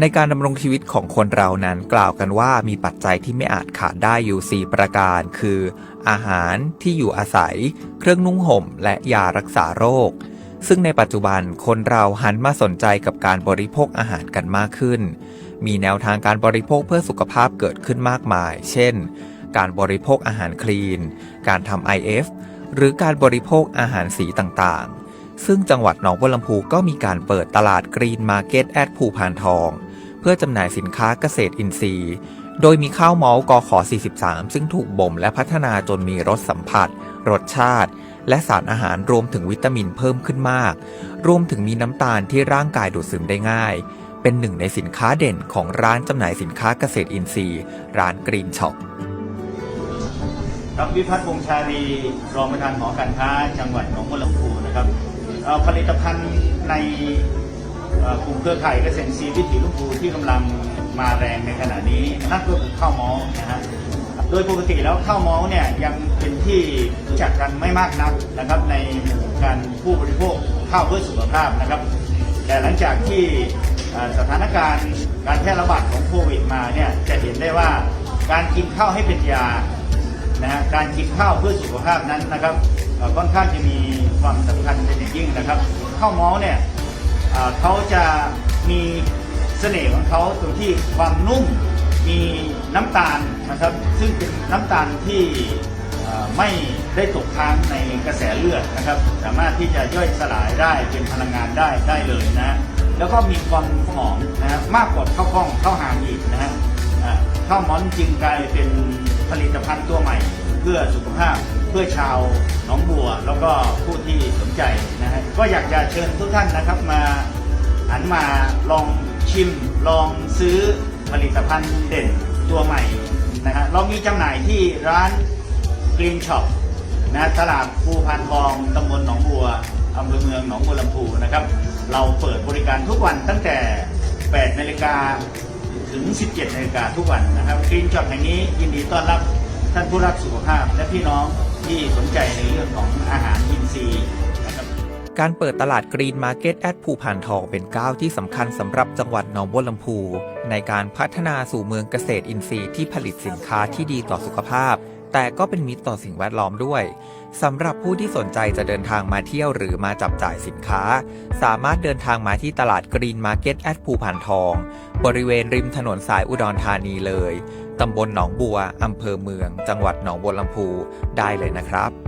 ในการดำรงชีวิตของคนเรานั้นกล่าวกันว่ามีปัจจัยที่ไม่อาจขาดได้อยู่ 4 ประการ คือ อาหารที่อยู่อาศัย เครื่องนุ่งห่ม และยารักษาโรค ซึ่งในปัจจุบันคนเราหันมาสนใจกับการบริโภคอาหารกันมากขึ้น มีแนวทางการบริโภคเพื่อสุขภาพเกิดขึ้นมากมาย เช่น การบริโภคอาหารคลีน การทำ IF หรือการบริโภคอาหารสีต่างๆ ซึ่งจังหวัดหนองบัวลำพูก็มีการเปิดตลาดกรีนมาร์เก็ตแอดภูพานทอง พื่อจำหน่ายสินค้าเกษตรอินทรีย์ โดยมีข้าวเมาส์กขอ 43 ซึ่งถูกบ่มและพัฒนาจนมีรสสัมผัส รสชาติ และสารอาหารรวมถึงวิตามินเพิ่มขึ้นมาก รวมถึงมีน้ำตาลที่ร่างกายดูดซึมได้ง่าย เป็นหนึ่งในสินค้าเด่นของร้านจำหน่ายสินค้าเกษตรอินทรีย์ ร้านกรีนช็อปครับวิพัฒน์วงศ์ชาลีรองประธานหอการค้า จังหวัดหนองบัวลำพูนะครับผลิตภัณฑ์ใน กลุ่มเครือข่ายเกษตรอินทรีวิถีลำพูที่กำลังมาแรงในขณะนี้นั่นก็คือข้าวมาส์นะฮะโดยปกติแล้วข้าวมาส์เนี่ยยังเป็นที่รู้จักกันไม่มากนักนะครับ ในหมู่การผู้บริโภคข้าวเพื่อสุขภาพนะครับ แต่หลังจากที่สถานการณ์การแพร่ระบาดของโควิดมาเนี่ยจะเห็นได้ว่าการกินข้าวให้เป็นยานะฮะการกินข้าวเพื่อสุขภาพนั้นนะครับค่อนข้างจะมีความสำคัญเป็นอย่างยิ่งนะครับข้าวมาส์เนี่ย เขาจะมีเสน่ห์ของเขาตรงที่ความนุ่มมีน้ำตาลนะครับ ซึ่งเป็นน้ำตาลที่ไม่ได้ตกค้างในกระแสเลือดนะครับ สามารถที่จะย่อยสลายได้เป็นพลังงานได้ได้เลยนะ แล้วก็มีความหอมนะมากกว่าข้าวกล้องข้าวหางอีกนะฮะข้าวม้อนจึงกลายเป็นผลิตภัณฑ์ตัวใหม่ เพื่อสุขภาพเพื่อชาวหนองบัว แล้วก็ผู้ที่สนใจ ก็อยากจะเชิญทุกท่านนะครับมาหันมาลองชิม ลองซื้อผลิตภัณฑ์เด่นตัวใหม่นะฮะเรามีจำหน่ายที่ร้าน Green Shop นะตลาดภูพานทองตำบลหนองบัวอำเภอเมืองหนองบัวลำพูนะครับ เราเปิดบริการทุกวันตั้งแต่ 8 นาฬิกาถึง 17 นาฬิกาทุกวันนะครับกรีนช็อปแห่งนี้ยินดีต้อนรับท่านผู้รักสุขภาพ และพี่น้องที่สนใจในเรื่องของอาหาร การเปิดตลาดกรีนมาร์เก็ตแอดภูพานทองเป็นก้าวที่สำคัญสำหรับจังหวัดหนองบัวลำพู ในการพัฒนาสู่เมืองเกษตรอินทรีย์ที่ผลิตสินค้าที่ดีต่อสุขภาพ แต่ก็เป็นมิตรต่อสิ่งแวดล้อมด้วยสำหรับผู้ที่สนใจจะเดินทางมาเที่ยวหรือมาจับจ่ายสินค้า สามารถเดินทางมาที่ตลาดกรีนมาร์เก็ตแอดภูพานทอง บริเวณริมถนนสายอุดรธานีเลยตำบลหนองบัวอำเภอเมือง จังหวัดหนองบัวลำพูได้เลยนะครับ